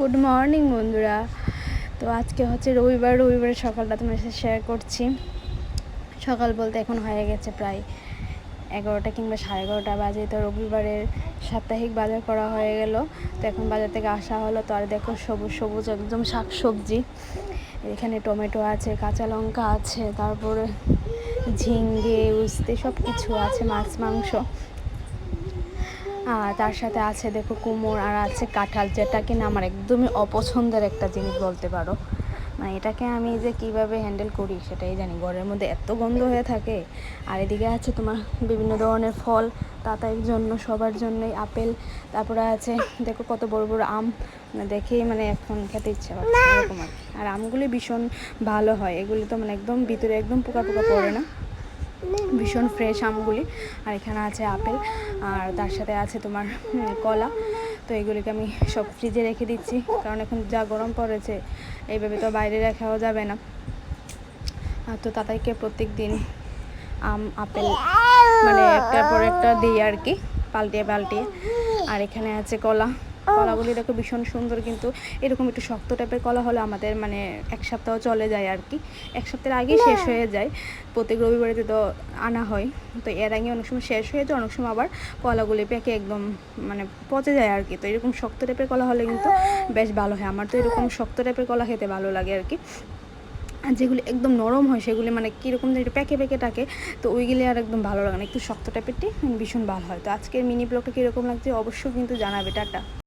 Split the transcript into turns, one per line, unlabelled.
Good morning বন্ধুরা। তো আজকে হচ্ছে রবিবার, রবিবারের সকালটা তোমার সাথে শেয়ার করছি। সকাল বলতে এখন হয়ে গেছে প্রায় এগারোটা কিংবা সাড়ে এগারোটা বাজে। তো রবিবারের সাপ্তাহিক বাজার করা হয়ে গেল। তো এখন বাজার থেকে আসা হলো। তো আর দেখো সবুজ সবুজ একদম শাক সবজি এখানে টমেটো আছে, কাঁচা লঙ্কা আছে, তারপরে ঝিঙ্গে, উস্তে সব কিছু আছে, মাছ, মাংস। তার সাথে আছে দেখো কুমড় আর আছে কাঁঠাল যেটা কিনা আমার একদমই অপছন্দের একটা জিনিস বলতে পারো। মানে এটাকে আমি যে কীভাবে হ্যান্ডেল করি সেটাই জানি। ঘরের মধ্যে এত গন্ধ হয়ে থাকে। আর এদিকে আছে তোমার বিভিন্ন ধরনের ফল তাতাইয়ের জন্য সবার জন্যই আপেল। তারপরে আছে দেখো কত বড় বড় আম। মানে দেখেই মানে এখন খেতে ইচ্ছা করছে এরকম আর আর আমগুলি ভীষণ ভালো হয়। এগুলি তো মানে একদম ভিতরে একদম পোকা পোকা পড়ে না। ভীষণ ফ্রেশ আমগুলি। আর এখানে আছে আপেল, আর তার সাথে আছে তোমার কলা। তো এগুলিকে আমি সব ফ্রিজে রেখে দিচ্ছি, কারণ এখন যা গরম পড়েছে, এইভাবে তো বাইরে রাখাও যাবে না। তো তাদেরকে প্রত্যেক দিন আম, আপেল মানে একটার পর একটা দিই আর কি, পাল্টিয়ে পাল্টিয়ে। আর এখানে আছে কলা। কলাগুলি দেখো ভীষণ সুন্দর কিন্তু এরকম একটু শক্ত টাইপের কলা হলে আমাদের মানে এক সপ্তাহ চলে যায় আর কি। এক সপ্তাহের আগেই শেষ হয়ে যায়। প্রত্যেক রবিবারেতে তো আনা হয়। তো এর আগে অনেক সময় শেষ হয়ে যায় অনেক সময় আবার কলাগুলি পেকে একদম মানে পচে যায় আর কি। তো এরকম শক্ত টাইপের কলা হলে কিন্তু বেশ ভালো হয়। আমার তো এরকম শক্ত টাইপের কলা খেতে ভালো লাগে আর কি। আর যেগুলি একদম নরম হয় সেগুলি মানে কীরকম একটু প্যাকে প্যাকে থাকে তো ওইগুলি আর একদম ভালো লাগে না। একটু শক্ত টাইপেরটি ভীষণ ভালো হয়। তো আজকের মিনি ব্লগটা কীরকম লাগছে অবশ্যই কিন্তু জানাবে। টাটা।